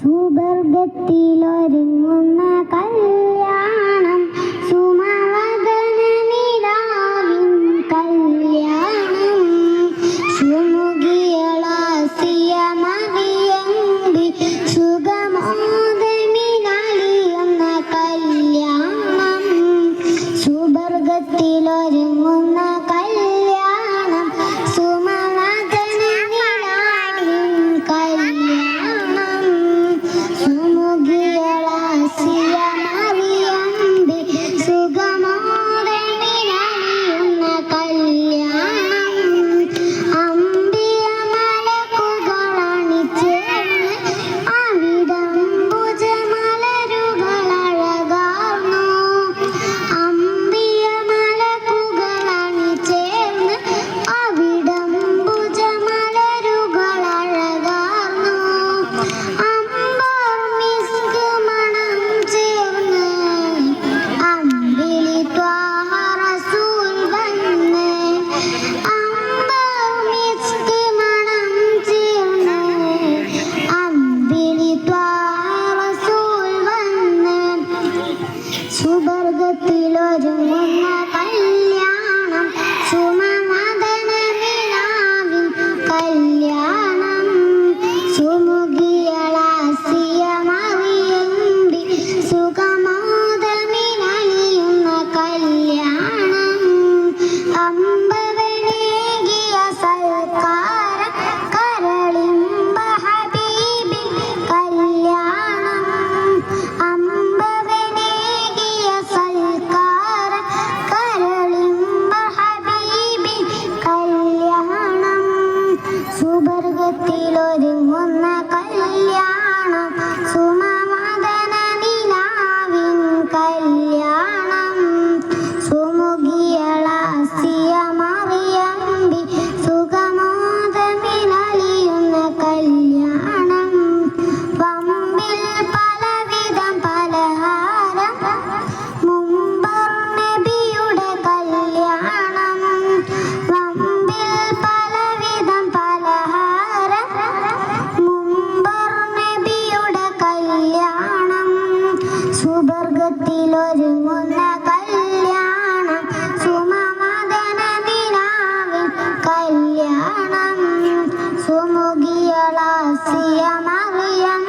സുവർഗത്തിലൊരുങ്ങുന്ന കല്യാണം സുവർഗത്തിലൊരുങ്ങുന്ന കല്യാണം ഒരുങ്ങുന്ന കല്യാണം സുമമദന നിലാവിൻ കല്യാണം. സുമുഖിയളാസിയ മറിയം